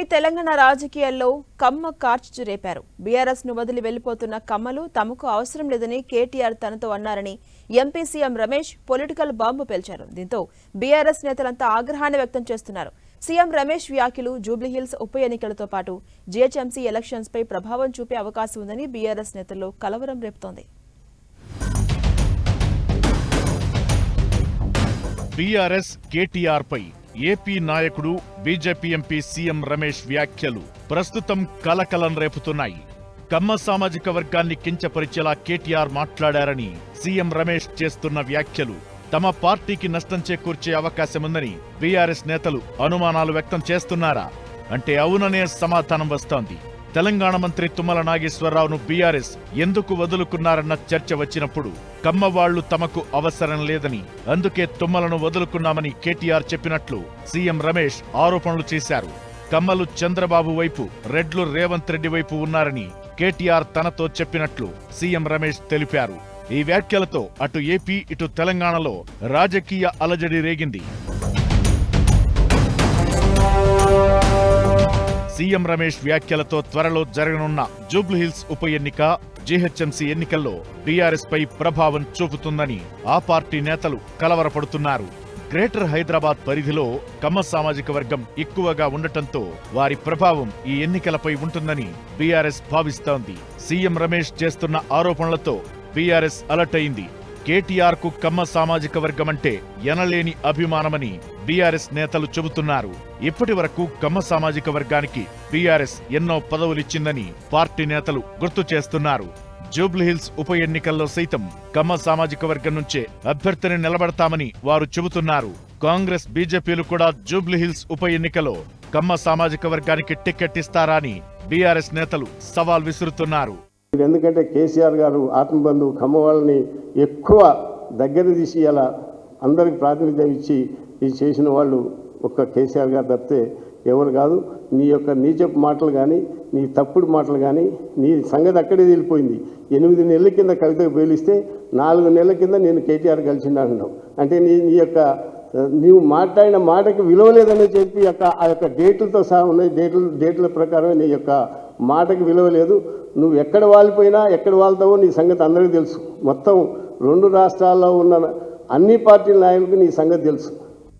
AP Telangana రాజకీయాల్లో కమ్మ కార్చిచు రేపారు. బీఆర్ఎస్ను వదిలి వెళ్ళిపోతున్న కమ్మలు తమకు అవసరం లేదని కేటీఆర్ తనతో అన్నారని MP CM Ramesh political bomb పేల్చారు. దీంతో బీఆర్ఎస్ నేతలంతా ఆగ్రహాన్ని వ్యక్తం చేస్తున్నారు. సీఎం రమేష్ వ్యాఖ్యలు జూబ్లీహిల్స్ ఉప ఎన్నికలతో పాటు జీహెచ్ఎంసీ ఎలక్షన్స్ పై ప్రభావం చూపే అవకాశం ఉందని బీఆర్ఎస్ నేతల్లో కలవరం రేపుతోంది. బీఆర్ఎస్ కేటీఆర్ పై ఏపీ నాయకుడు బీజేపీ ఎంపీ సీఎం రమేష్ వ్యాఖ్యలు ప్రస్తుతం కలకలం రేపుతున్నాయి. కమ్మ సామాజిక వర్గాన్ని కించపరిచేలా కేటీఆర్ మాట్లాడారని సీఎం రమేష్ చేస్తున్న వ్యాఖ్యలు తమ పార్టీకి నష్టం చేకూర్చే అవకాశముందని బీఆర్ఎస్ నేతలు అనుమానాలు వ్యక్తం చేస్తున్నారా? అంటే అవుననే సమాధానం వస్తోంది. తెలంగాణ మంత్రి తుమ్మల నాగేశ్వరరావును బీఆర్ఎస్ ఎందుకు వదులుకున్నారన్న చర్చ వచ్చినప్పుడు కమ్మవాళ్ళు తమకు అవసరం లేదని అందుకే తుమ్మలను వదులుకున్నామని కేటీఆర్ చెప్పినట్లు సీఎం రమేష్ ఆరోపణలు చేశారు. కమ్మలు చంద్రబాబు వైపు రెడ్లు రేవంత్ రెడ్డి వైపు ఉన్నారని కేటీఆర్ తనతో చెప్పినట్లు సీఎం రమేష్ తెలిపారు. ఈ వ్యాఖ్యలతో అటు ఏపీ ఇటు తెలంగాణలో రాజకీయ అలజడి రేగింది. సీఎం రమేష్ వ్యాఖ్యలతో త్వరలో జరగనున్న జూబ్లీహిల్స్ ఉప ఎన్నిక జీహెచ్ఎంసీ ఎన్నికల్లో బీఆర్ఎస్ పై ప్రభావం చూపుతుందని ఆ పార్టీ నేతలు కలవరపడుతున్నారు. గ్రేటర్ హైదరాబాద్ పరిధిలో కమ్మ సామాజిక వర్గం ఎక్కువగా ఉండటంతో వారి ప్రభావం ఈ ఎన్నికలపై ఉంటుందని బీఆర్ఎస్ భావిస్తోంది. సీఎం రమేష్ చేస్తున్న ఆరోపణలతో బీఆర్ఎస్ అలర్ట్ అయింది. కేటీఆర్కు కమ్మ సామాజిక వర్గం అంటే ఎనలేని అభిమానమని బీఆర్ఎస్ నేతలు చెబుతున్నారు. ఇప్పటి వరకు కమ్మ సామాజిక వర్గానికి బీఆర్ఎస్ ఎన్నో పదవులిచ్చిందని పార్టీ నేతలు గుర్తు చేస్తున్నారు. జూబ్లీహిల్స్ ఉప ఎన్నికల్లో సైతం కమ్మ సామాజిక వర్గం నుంచే అభ్యర్థిని నిలబడతామని వారు చెబుతున్నారు. కాంగ్రెస్ బీజేపీలు కూడా జూబ్లీహిల్స్ ఉప ఎన్నికలో కమ్మ సామాజిక వర్గానికి టిక్కెట్ ఇస్తారా అని బీఆర్ఎస్ నేతలు సవాల్ విసురుతున్నారు. ఎందుకంటే కేసీఆర్ గారు ఆత్మబంధువు ఖమ్మ వాళ్ళని ఎక్కువ దగ్గర తీసి అలా అందరికి ప్రాతినిధ్యం ఇచ్చి ఇది చేసిన వాళ్ళు ఒక్క కేసీఆర్ గారు తప్పితే ఎవరు కాదు. నీ యొక్క నీచపు మాటలు కానీ నీ తప్పుడు మాటలు కానీ నీ సంగతి అక్కడే వెళ్ళిపోయింది ఎనిమిది నెలల కింద కవితకు పేలిస్తే నాలుగు నెలల కింద నేను కేటీఆర్ కలిసిండు అంటున్నావు అంటే నీ నీ యొక్క నీవు మాట్లాడిన మాటకి విలువ లేదని చెప్పి యొక్క ఆ యొక్క డేట్లతో సహా ఉన్నాయి. డేట్ల డేట్ల ప్రకారం నీ యొక్క మాటకి విలువ లేదు. నువ్వు ఎక్కడ వాలిపోయినా ఎక్కడ వాళ్తావో నీ సంగతి అందరికీ తెలుసు. మొత్తం రెండు రాష్ట్రాల్లో ఉన్న అన్ని పార్టీల నాయకులకు నీ సంగతి తెలుసు.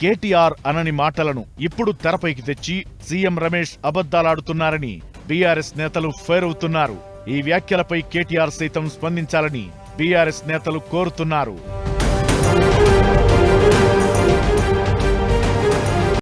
కేటీఆర్ అనని మాటలను ఇప్పుడు తెరపైకి తెచ్చి సీఎం రమేష్ అబద్దాలాడుతున్నారని బీఆర్ఎస్ నేతలు ఫైర్ అవుతున్నారు. ఈ వ్యాఖ్యలపై కేటీఆర్ సైతం స్పందించాలని బీఆర్ఎస్ నేతలు కోరుతున్నారు.